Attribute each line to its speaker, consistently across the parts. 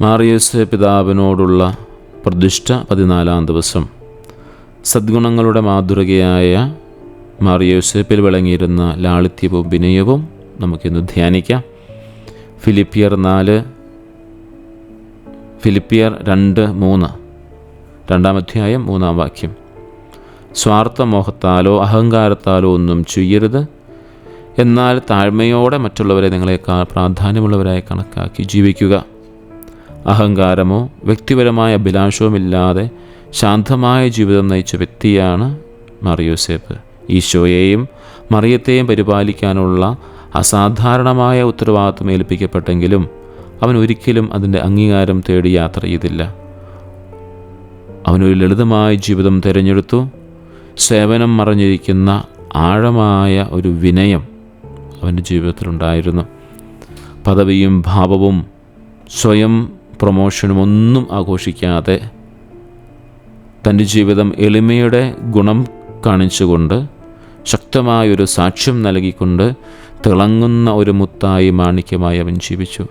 Speaker 1: മാറിയസ് പിതാവിനോടുള്ള പ്രതിഷ്ഠ പതിനാലാം ദിവസം. സദ്ഗുണങ്ങളുടെ മാതൃകയായ മാറിയോസേപ്പിൽ വിളങ്ങിയിരുന്ന ലാളിത്യവും വിനയവും നമുക്കിന്ന് ധ്യാനിക്കാം. ഫിലിപ്പിയർ നാല് ഫിലിപ്പിയർ രണ്ട് മൂന്ന്. രണ്ടാം അധ്യായം മൂന്നാം വാക്യം. സ്വാർത്ഥമോഹത്താലോ അഹങ്കാരത്താലോ ഒന്നും ചെയ്യരുത്. എന്നാൽ താഴ്മയോടെ മറ്റുള്ളവരെ നിങ്ങളെക്കാൾ പ്രാധാന്യമുള്ളവരായി കണക്കാക്കി ജീവിക്കുക. അഹങ്കാരമോ വ്യക്തിപരമായ അഭിലാഷവുമില്ലാതെ ശാന്തമായ ജീവിതം നയിച്ച വ്യക്തിയാണ് മറിയോസേപ്പ്. ഈശോയെയും മറിയത്തെയും പരിപാലിക്കാനുള്ള അസാധാരണമായ ഉത്തരവാദിത്വം ഏൽപ്പിക്കപ്പെട്ടെങ്കിലും അവൻ ഒരിക്കലും അതിന്റെ അംഗീകാരം തേടി യാത്ര ചെയ്തില്ല. അവനൊരു ലളിതമായ ജീവിതം തിരഞ്ഞെടുത്തു. സേവനം മറഞ്ഞിരിക്കുന്ന ആഴമായ ഒരു വിനയം അവന്റെ ജീവിതത്തിലുണ്ടായിരുന്നു. പദവിയും ഭാവവും സ്വയം പ്രൊമോഷനും ഒന്നും ആഘോഷിക്കാതെ തന്റെ ജീവിതം എളിമയുടെ ഗുണം കാണിച്ചുകൊണ്ട് ശക്തമായൊരു സാക്ഷ്യം നൽകിക്കൊണ്ട് തിളങ്ങുന്ന ഒരു മുത്തായി മാണിക്യമായി അവൻ ജീവിച്ചു.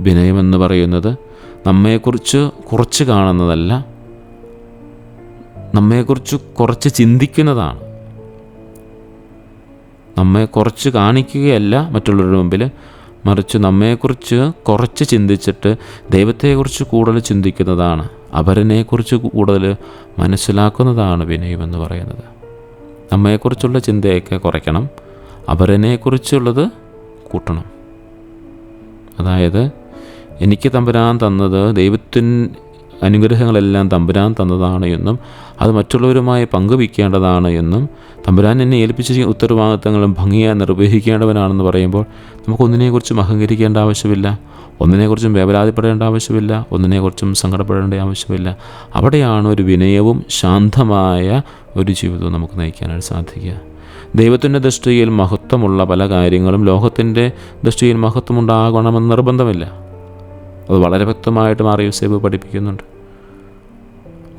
Speaker 1: വിനയമെന്ന് പറയുന്നത് നമ്മെക്കുറിച്ച് കുറച്ച് കാണുന്നതല്ല നമ്മെക്കുറിച്ച് കുറച്ച് ചിന്തിക്കുന്നതാണ്. നമ്മെ കുറച്ച് കാണിക്കുകയല്ല മറ്റുള്ളവരുടെ മുമ്പിൽ മറിച്ച് നമ്മെക്കുറിച്ച് കുറച്ച് ചിന്തിച്ചിട്ട് ദൈവത്തെക്കുറിച്ച് കൂടുതൽ ചിന്തിക്കുന്നതാണ് അവരനെക്കുറിച്ച് കൂടുതൽ മനസ്സിലാക്കുന്നതാണ് വിനയമെന്ന് പറയുന്നത്. നമ്മെക്കുറിച്ചുള്ള ചിന്തയൊക്കെ കുറയ്ക്കണം അവരനെക്കുറിച്ചുള്ളത് കൂട്ടണം. അതായത് എനിക്ക് തമ്പുരാൻ തന്നത് ദൈവത്തിൻ അനുഗ്രഹങ്ങളെല്ലാം തമ്പുരാൻ തന്നതാണ് എന്നും അത് മറ്റുള്ളവരുമായി പങ്കുവയ്ക്കേണ്ടതാണ് എന്നും തമ്പുരാൻ എന്നെ ഏൽപ്പിച്ച ഉത്തരവാദിത്തങ്ങളും ഭംഗിയായി നിർവഹിക്കേണ്ടവനാണെന്ന് പറയുമ്പോൾ നമുക്കൊന്നിനെക്കുറിച്ചും അഹങ്കരിക്കേണ്ട ആവശ്യമില്ല ഒന്നിനെക്കുറിച്ചും വേവലാതിപ്പെടേണ്ട ആവശ്യമില്ല ഒന്നിനെക്കുറിച്ചും സങ്കടപ്പെടേണ്ട ആവശ്യമില്ല. അവിടെയാണ് ഒരു വിനയവും ശാന്തമായ ഒരു ജീവിതവും നമുക്ക് നയിക്കാനായിട്ട് സാധിക്കുക. ദൈവത്തിന്റെ ദൃഷ്ടിയിൽ മഹത്വമുള്ള പല കാര്യങ്ങളും ലോകത്തിന്റെ ദൃഷ്ടിയിൽ മഹത്വമുണ്ടാകണമെന്ന് നിർബന്ധമില്ല. അത് വളരെ വ്യക്തമായിട്ട് മാറിയോസേബ് പഠിപ്പിക്കുന്നുണ്ട്.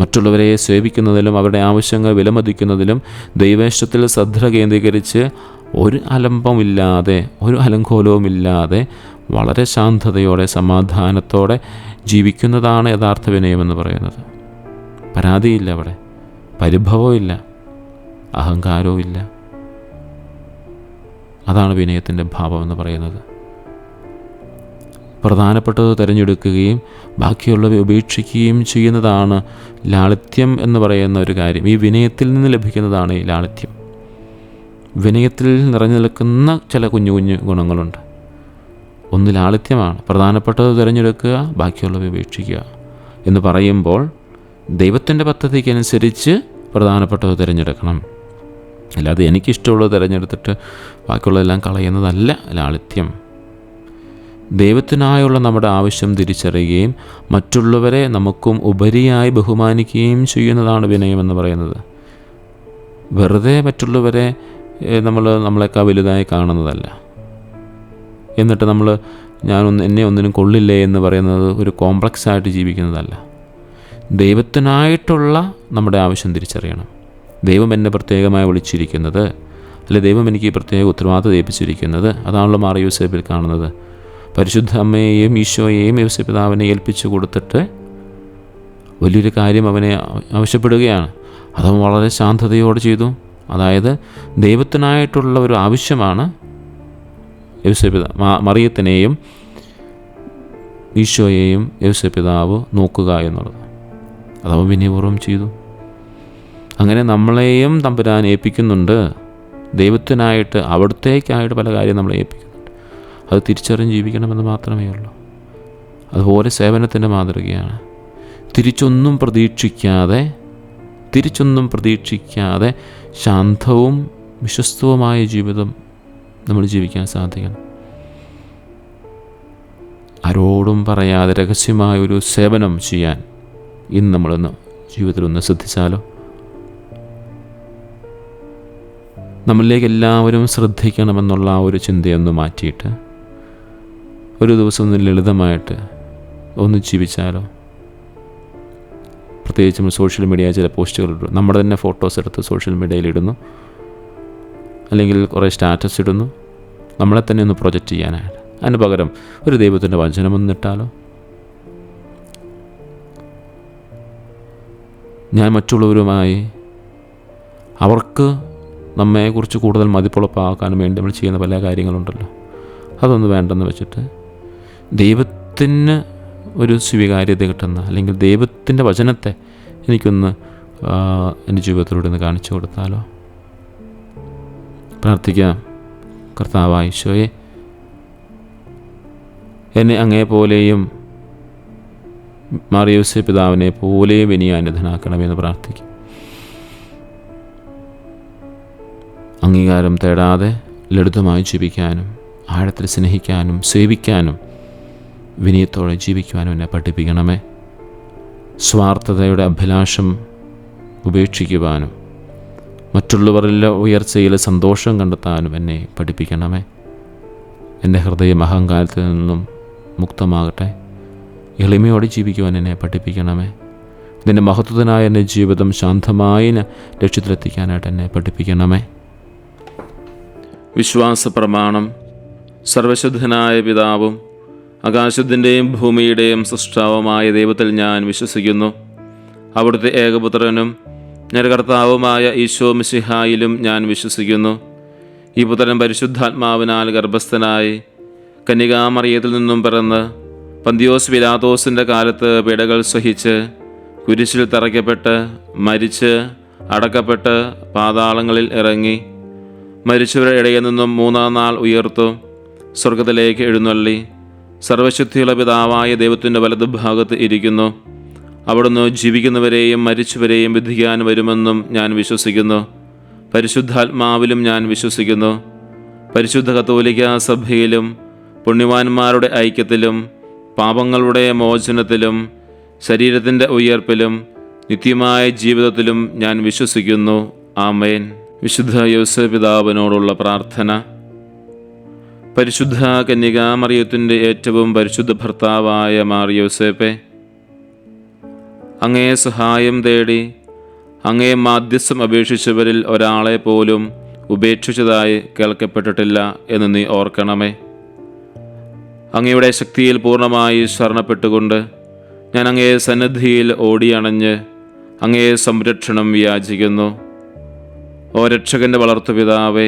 Speaker 1: മറ്റുള്ളവരെ സേവിക്കുന്നതിലും അവരുടെ ആവശ്യങ്ങൾ വിലമതിക്കുന്നതിലും ദൈവേഷ്ടത്തിൽ ശ്രദ്ധ കേന്ദ്രീകരിച്ച് ഒരു അലംബമില്ലാതെ ഒരു അലങ്കോലവുമില്ലാതെ വളരെ ശാന്തതയോടെ സമാധാനത്തോടെ ജീവിക്കുന്നതാണ് യഥാർത്ഥ വിനയമെന്ന് പറയുന്നത്. പരാതിയില്ല അവിടെ. പരിഭവവും ഇല്ല അഹങ്കാരവും ഇല്ല അതാണ് വിനയത്തിന്റെ ഭാവം എന്ന് പറയുന്നത്. പ്രധാനപ്പെട്ടത് തിരഞ്ഞെടുക്കുകയും ബാക്കിയുള്ളവ ഉപേക്ഷിക്കുകയും ചെയ്യുന്നതാണ് ലാളിത്യം എന്ന് പറയുന്ന ഒരു കാര്യം. ഈ വിനയത്തിൽ നിന്ന് ലഭിക്കുന്നതാണ് ഈ ലാളിത്യം. വിനയത്തിൽ നിറഞ്ഞു നിൽക്കുന്ന ചില കുഞ്ഞു കുഞ്ഞു ഗുണങ്ങളുണ്ട്. ഒന്ന് ലാളിത്യമാണ്. പ്രധാനപ്പെട്ടത് തിരഞ്ഞെടുക്കുക ബാക്കിയുള്ളവ ഉപേക്ഷിക്കുക എന്ന് പറയുമ്പോൾ ദൈവത്തിന്റെ പദ്ധതിക്കനുസരിച്ച് പ്രധാനപ്പെട്ടത് തിരഞ്ഞെടുക്കണം. അല്ലാതെ എനിക്കിഷ്ടമുള്ളത് തിരഞ്ഞെടുത്തിട്ട് ബാക്കിയുള്ളതെല്ലാം കളയുന്നതല്ല ലാളിത്യം. ദൈവത്തിനായുള്ള നമ്മുടെ ആവശ്യം തിരിച്ചറിയുകയും മറ്റുള്ളവരെ നമുക്കും ഉപരിയായി ബഹുമാനിക്കുകയും ചെയ്യുന്നതാണ് വിനയമെന്ന് പറയുന്നത്. വെറുതെ മറ്റുള്ളവരെ നമ്മൾ നമ്മളെക്കാൾ വലുതായി കാണുന്നതല്ല. എന്നിട്ട് നമ്മൾ ഞാനൊന്ന് എന്നെ ഒന്നിനും കൊള്ളില്ലേ എന്ന് പറയുന്നത് ഒരു കോംപ്ലക്സ് ആയിട്ട് ജീവിക്കുന്നതല്ല. ദൈവത്തിനായിട്ടുള്ള നമ്മുടെ ആവശ്യം തിരിച്ചറിയണം. ദൈവം എന്നെ പ്രത്യേകമായി വിളിച്ചിരിക്കുന്നത് അല്ലെ ദൈവം എനിക്ക് പ്രത്യേക ഉത്തരവാദിത്തം ഏൽപ്പിച്ചിരിക്കുന്നത് അതാണല്ലോ മാറി യൂസേപ്പിൽ കാണുന്നത്. പരിശുദ്ധ അമ്മയെയും ഈശോയെയും യേശുപിതാവിനെ ഏൽപ്പിച്ചു കൊടുത്തിട്ട് വലിയൊരു കാര്യം അവനെ ആവശ്യപ്പെടുകയാണ്. അതവൻ വളരെ ശാന്തതയോടെ ചെയ്തു. അതായത് ദൈവത്തിനായിട്ടുള്ള ഒരു ആവശ്യമാണ് യേശുപിത മറിയത്തിനെയും ഈശോയെയും യേശുപിതാവ് നോക്കുക എന്നുള്ളത്. അതവൻ വിനയപൂർവം ചെയ്തു. അങ്ങനെ നമ്മളെയും തമ്പുരാൻ ഏൽപ്പിക്കുന്നുണ്ട്. ദൈവത്തിനായിട്ട് അവിടത്തേക്കായിട്ട് പല കാര്യം നമ്മളെ ഏൽപ്പിക്കുന്നുണ്ട് അത് തിരിച്ചറിഞ്ഞ് ജീവിക്കണമെന്ന് മാത്രമേ ഉള്ളൂ. അതുപോലെ സേവനത്തിന്റെ മാതൃകയാണ്. തിരിച്ചൊന്നും പ്രതീക്ഷിക്കാതെ തിരിച്ചൊന്നും പ്രതീക്ഷിക്കാതെ ശാന്തവും വിശ്വസ്തവുമായ ജീവിതം നമ്മൾ ജീവിക്കാൻ സാധിക്കണം. ആരോടും പറയാതെ രഹസ്യമായ ഒരു സേവനം ചെയ്യാൻ ഇന്ന് നമ്മളൊന്ന് ജീവിതത്തിലൊന്ന് ശ്രദ്ധിച്ചാലോ? നമ്മളിലേക്ക് എല്ലാവരും ശ്രദ്ധിക്കണമെന്നുള്ള ആ ഒരു ചിന്തയൊന്ന് മാറ്റിയിട്ട് ഒരു ദിവസം ഒന്ന് ലളിതമായിട്ട് ഒന്ന് ജീവിച്ചാലോ? പ്രത്യേകിച്ച് സോഷ്യൽ മീഡിയ ചില പോസ്റ്റുകൾ ഇടും. നമ്മുടെ തന്നെ ഫോട്ടോസ് എടുത്ത് സോഷ്യൽ മീഡിയയിൽ ഇടുന്നു. അല്ലെങ്കിൽ കുറേ സ്റ്റാറ്റസ് ഇടുന്നു. നമ്മളെ തന്നെ ഒന്ന് പ്രൊജക്റ്റ് ചെയ്യാനായിട്ട്. അതിന് പകരം ഒരു ദൈവത്തിന്റെ വചനം ഒന്നിട്ടാലോ ഞാൻ മറ്റുള്ളവരുമായി അവർക്ക് നമ്മെക്കുറിച്ച് കൂടുതൽ മതിപ്പുളപ്പാക്കാനും വേണ്ടി നമ്മൾ ചെയ്യുന്ന പല കാര്യങ്ങളുണ്ടല്ലോ. അതൊന്നും വേണ്ടെന്ന് വെച്ചിട്ട് ദൈവത്തിന് ഒരു സ്വീകാര്യത കിട്ടുന്ന അല്ലെങ്കിൽ ദൈവത്തിന്റെ വചനത്തെ എനിക്കൊന്ന് എന്റെ ജീവിതത്തിലൂടെ ഒന്ന് കാണിച്ചു കൊടുത്താലോ? പ്രാർത്ഥിക്കാം. കർത്താവായ ഈശോയെ എന്നെ അങ്ങേ പോലെയും മാറിയോസെ പിതാവിനെ പോലെയും ഇനി അനുധനാക്കണമെന്ന് പ്രാർത്ഥിക്കും. അംഗീകാരം തേടാതെ ലളിതമായി ജീവിക്കാനും ആഴത്തിൽ സ്നേഹിക്കാനും സേവിക്കാനും വിനയത്തോടെ ജീവിക്കുവാനും എന്നെ പഠിപ്പിക്കണമേ. സ്വാർത്ഥതയുടെ അഭിലാഷം ഉപേക്ഷിക്കുവാനും മറ്റുള്ളവരിലെ ഉയർച്ചയിൽ സന്തോഷം കണ്ടെത്താനും എന്നെ പഠിപ്പിക്കണമേ. എന്റെ ഹൃദയം അഹങ്കാരത്തിൽ നിന്നും മുക്തമാകട്ടെ. എളിമയോടെ ജീവിക്കുവാൻ എന്നെ പഠിപ്പിക്കണമേ. ഇതിന്റെ മഹത്വത്തിനായ എന്റെ ജീവിതം ശാന്തമായി ലക്ഷ്യത്തിലെത്തിക്കാനായിട്ട് എന്നെ പഠിപ്പിക്കണമേ. വിശ്വാസ പ്രമാണം സർവശുദ്ധനായ പിതാവും ആകാശത്തിന്റെയും ഭൂമിയുടെയും സൃഷ്ടാവുമായ ദൈവത്തിൽ ഞാൻ വിശ്വസിക്കുന്നു. അവിടുത്തെ ഏകപുത്രനും ഞാൻ കർത്താവുമായ ഈശോ മിശിഹായിലും ഞാൻ വിശ്വസിക്കുന്നു. ഈ പുത്രൻ പരിശുദ്ധാത്മാവിനാൽ ഗർഭസ്ഥനായി കന്യകാമറിയത്തിൽ നിന്നും പിറന്ന് പന്തിയോസ് വിലാതോസിന്റെ കാലത്ത് പിടകൾ സഹിച്ച് കുരിശിൽ തറയ്ക്കപ്പെട്ട് മരിച്ച് അടക്കപ്പെട്ട് പാതാളങ്ങളിൽ ഇറങ്ങി മരിച്ചവരുടെ ഇടയിൽ നിന്നും മൂന്നാം നാൾ ഉയർത്തു സ്വർഗത്തിലേക്ക് എഴുന്നള്ളി. സർവശക്തിയുള്ള പിതാവായ ദൈവത്തിന്റെ വലതുഭാഗത്ത് ഇരിക്കുന്നു. അവിടുന്ന് ജീവിക്കുന്നവരെയും മരിച്ചവരെയും വിധിക്കാൻ വരുമെന്നും ഞാൻ വിശ്വസിക്കുന്നു. പരിശുദ്ധാത്മാവിലും ഞാൻ വിശ്വസിക്കുന്നു. പരിശുദ്ധ കത്തോലിക്ക സഭയിലും പുണ്യവാന്മാരുടെ ഐക്യത്തിലും പാപങ്ങളുടെ മോചനത്തിലും ശരീരത്തിന്റെ ഉയർപ്പിലും നിത്യമായ ജീവിതത്തിലും ഞാൻ വിശ്വസിക്കുന്നു. ആമേൻ. വിശുദ്ധ യോസ പിതാവിനോടുള്ള പ്രാർത്ഥന. പരിശുദ്ധ കന്യകാമറിയത്തിന്റെ ഏറ്റവും പരിശുദ്ധ ഭർത്താവായ മാറിയോസേപ്പെ അങ്ങേ സഹായം തേടി അങ്ങേ മാധ്യസ്ഥം അപേക്ഷിച്ചവരിൽ ഒരാളെ പോലും ഉപേക്ഷിച്ചതായി കേൾക്കപ്പെട്ടിട്ടില്ല എന്ന് നീ ഓർക്കണമേ. അങ്ങയുടെ ശക്തിയിൽ പൂർണമായി ശരണപ്പെട്ടുകൊണ്ട് ഞാൻ അങ്ങേ സന്നദ്ധിയിൽ ഓടിയണഞ്ഞ് അങ്ങേ സംരക്ഷണം യാചിക്കുന്നു. ഓ രക്ഷകന്റെ വളർത്തുപിതാവേ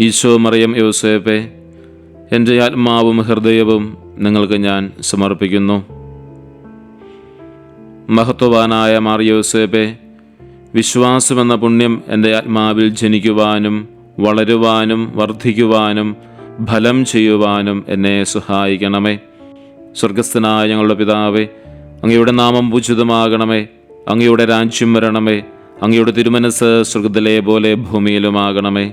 Speaker 1: ഈശോ മറിയം യോസേപ്പെ എന്റെ ആത്മാവും ഹൃദയവും നിങ്ങൾക്ക് ഞാൻ സമർപ്പിക്കുന്നു. മഹത്വവാനായ മാറിയോസേപ്പെ വിശ്വാസമെന്ന പുണ്യം എന്റെ ആത്മാവിൽ ജനിക്കുവാനും വളരുവാനും വർദ്ധിക്കുവാനും ഫലം ചെയ്യുവാനും എന്നെ സഹായിക്കണമേ. സ്വർഗസ്ഥനായ ഞങ്ങളുടെ പിതാവേ അങ്ങയുടെ നാമം പൂജിതമാകണമേ അങ്ങയുടെ രാജ്യം വരണമേ അങ്ങയുടെ തിരുമനസ് സ്വർഗത്തിലെ പോലെ ഭൂമിയിലുമാകണമേ.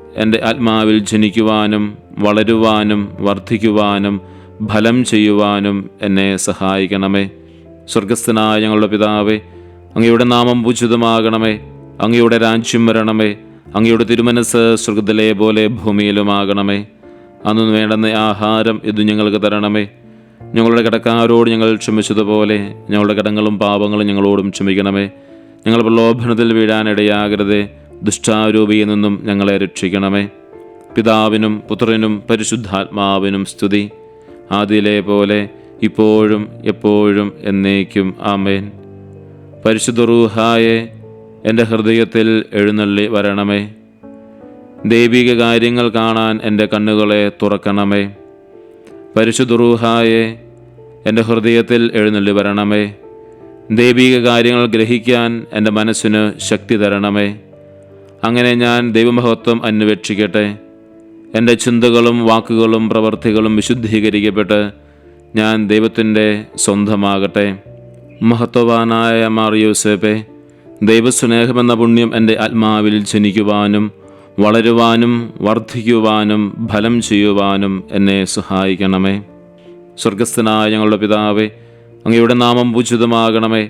Speaker 1: എന്റെ ആത്മാവിൽ ജനിക്കുവാനും വളരുവാനും വർദ്ധിക്കുവാനും ഫലം ചെയ്യുവാനും എന്നെ സഹായിക്കണമേ. സ്വർഗസ്ഥനായ ഞങ്ങളുടെ പിതാവേ അങ്ങയുടെ നാമം പൂജിതമാകണമേ അങ്ങയുടെ രാജ്യം വരണമേ. അങ്ങയുടെ തിരുമനസ് സ്വർഗത്തിലെ പോലെ ഭൂമിയിലുമാകണമേ. അന്ന് വേണ്ടുന്ന ആഹാരം ഇത് ഞങ്ങൾക്ക് തരണമേ. ഞങ്ങളുടെ കടക്കാരോട് ഞങ്ങൾ ക്ഷമിച്ചതുപോലെ ഞങ്ങളുടെ കടങ്ങളും പാപങ്ങളും ഞങ്ങളോടും ക്ഷമിക്കണമേ. ഞങ്ങൾ പ്രലോഭനത്തിൽ വീഴാനിടയാകരുതേ. ദുഷ്ടാരൂപിയിൽ നിന്നും ഞങ്ങളെ രക്ഷിക്കണമേ. പിതാവിനും പുത്രനും പരിശുദ്ധാത്മാവിനും സ്തുതി. ആദിയിലെ പോലെ ഇപ്പോഴും എപ്പോഴും എന്നേക്കും ആമേൻ. പരിശുദ്ധ റൂഹായെ എന്റെ ഹൃദയത്തിൽ എഴുന്നള്ളി വരണമേ. ദൈവിക കാര്യങ്ങൾ കാണാൻ എന്റെ കണ്ണുകളെ തുറക്കണമേ. പരിശുദ്ധ റൂഹായെ എന്റെ ഹൃദയത്തിൽ എഴുന്നള്ളി വരണമേ. ദൈവിക കാര്യങ്ങൾ ഗ്രഹിക്കാൻ എന്റെ മനസ്സിന് ശക്തി തരണമേ. അങ്ങനെ ഞാൻ ദൈവമഹത്വം അന്വേഷിക്കട്ടെ. എന്റെ ചിന്തകളും വാക്കുകളും പ്രവർത്തികളും വിശുദ്ധീകരിക്കപ്പെട്ട് ഞാൻ ദൈവത്തിന്റെ സ്വന്തമാകട്ടെ. മഹത്വവാനായ മാർ യൂസേപ്പെ ദൈവസ്നേഹമെന്ന പുണ്യം എന്റെ ആത്മാവിൽ ജനിക്കുവാനും വളരുവാനും വർദ്ധിക്കുവാനും ഫലം ചെയ്യുവാനും എന്നെ സഹായിക്കണമേ. സ്വർഗസ്ഥനായ ഞങ്ങളുടെ പിതാവേ അങ്ങയുടെ നാമം പൂജിതമാകണമേ.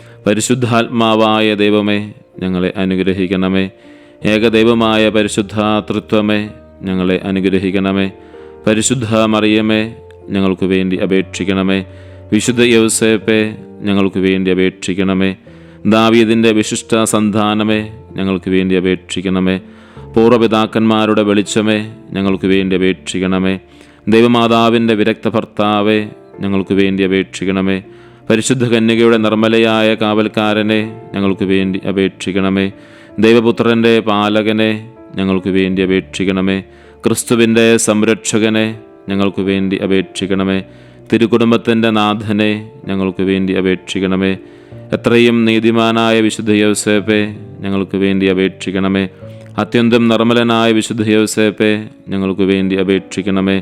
Speaker 1: പരിശുദ്ധാത്മാവായ ദൈവമേ ഞങ്ങളെ അനുഗ്രഹിക്കണമേ. ഏകദൈവമായ പരിശുദ്ധാതൃത്വമേ ഞങ്ങളെ അനുഗ്രഹിക്കണമേ. പരിശുദ്ധ മറിയമേ ഞങ്ങൾക്ക് വേണ്ടി അപേക്ഷിക്കണമേ. വിശുദ്ധ യൗസേപ്പെ ഞങ്ങൾക്ക് വേണ്ടി അപേക്ഷിക്കണമേ. ദാവീദിന്റെ വിശിഷ്ട സന്താനമേ ഞങ്ങൾക്ക് വേണ്ടി അപേക്ഷിക്കണമേ. പൂർവപിതാക്കന്മാരുടെ വെളിച്ചമേ ഞങ്ങൾക്ക് വേണ്ടി അപേക്ഷിക്കണമേ. ദൈവമാതാവിന്റെ വിരക്ത ഭർത്താവേ ഞങ്ങൾക്ക് വേണ്ടി അപേക്ഷിക്കണമേ. പരിശുദ്ധ കന്യകയുടെ നിർമ്മലയായ കാവൽക്കാരനെ ഞങ്ങൾക്ക് വേണ്ടി അപേക്ഷിക്കണമേ. ദൈവപുത്രന്റെ പാലകനെ ഞങ്ങൾക്ക് വേണ്ടി അപേക്ഷിക്കണമേ. ക്രിസ്തുവിന്റെ സംരക്ഷകനെ ഞങ്ങൾക്ക് വേണ്ടി അപേക്ഷിക്കണമേ. തിരുകുടുംബത്തിന്റെ നാഥനെ ഞങ്ങൾക്ക് വേണ്ടി അപേക്ഷിക്കണമേ. എത്രയും നീതിമാനായ വിശുദ്ധ യോസേപ്പെ ഞങ്ങൾക്ക് വേണ്ടി അപേക്ഷിക്കണമേ. അത്യന്തം നിർമ്മലനായ വിശുദ്ധ യോസേപ്പെ ഞങ്ങൾക്ക് വേണ്ടി അപേക്ഷിക്കണമേ.